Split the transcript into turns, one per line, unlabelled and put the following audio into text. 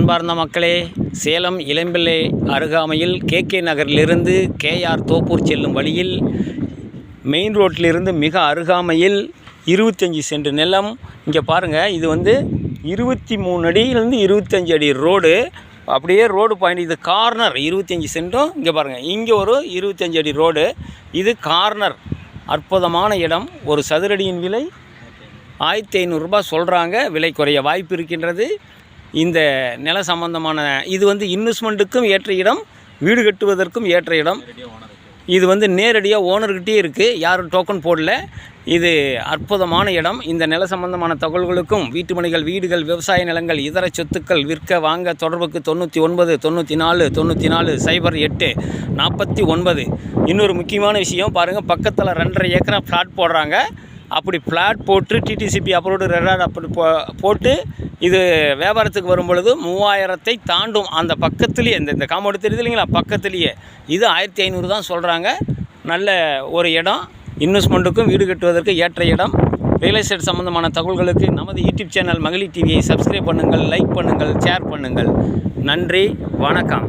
அன்பார்ந்த மக்களே சேலம் இளம்பிள்ளை அருகாமையில் கேகே நகரிலிருந்து கேஆர் தோப்பூர் செல்லும் வழியில் மெயின் ரோட்டிலிருந்து மிக அருகாமையில் இருபத்தஞ்சி சென்ட் நிலம். இங்கே பாருங்கள் இது வந்து இருபத்தி மூணு அடியிலேருந்து இருபத்தஞ்சி அடி ரோடு. அப்படியே ரோடு பாயிண்ட் இது கார்னர். இருபத்தஞ்சி சென்ட்டும் இங்கே பாருங்கள் இங்கே ஒரு இருபத்தஞ்சி அடி ரோடு. இது கார்னர். அற்புதமான இடம். ஒரு சதுரடியின் விலை ஆயிரத்தி ஐநூறுரூபா சொல்கிறாங்க விலை குறைய வாய்ப்பு இருக்கின்றது. இந்த நில சம்பந்தமான இது வந்து இன்வெஸ்ட்மெண்ட்டுக்கும் ஏற்ற இடம் வீடு கட்டுவதற்கும் ஏற்ற இடம். இது வந்து நேரடியாக ஓனர்கிட்டே இருக்குது யாரும் டோக்கன் போடல. இது அற்புதமான இடம். இந்த நில சம்பந்தமான தகவல்களுக்கும் வீட்டுமனைகள் வீடுகள் விவசாய நிலங்கள் இதர சொத்துக்கள் விற்க வாங்க தொடர்புக்கு தொண்ணூற்றி ஒன்பது தொண்ணூற்றி நாலு தொண்ணூற்றி நாலு சைபர் எட்டு நாற்பத்தி ஒன்பது. இன்னொரு முக்கியமான விஷயம் பாருங்கள் பக்கத்தில் ரெண்டரை ஏக்கரா ஃப்ளாட் போடுறாங்க. அப்படி ஃப்ளாட் போட்டு டிடிசிபி அப்ரூவ்டு ரெடார்ட் அப்படி போ போட்டு இது வியாபாரத்துக்கு வரும் பொழுது மூவாயிரத்தை தாண்டும் அந்த பக்கத்துலேயே இந்த இந்த காம்பவுண்டு தெரியுது இல்லைங்களா? பக்கத்துலேயே. இது ஆயிரத்தி ஐநூறு தான் சொல்கிறாங்க நல்ல ஒரு இடம். இன்வெஸ்ட்மெண்ட்டுக்கும் வீடு கட்டுவதற்கு ஏற்ற இடம். ரியல் எஸ்டேட் சம்மந்தமான தகவல்களுக்கு நமது யூடியூப் சேனல் மகளிர் டிவியை சப்ஸ்கிரைப் பண்ணுங்கள் லைக் பண்ணுங்கள் ஷேர் பண்ணுங்கள். நன்றி வணக்கம்.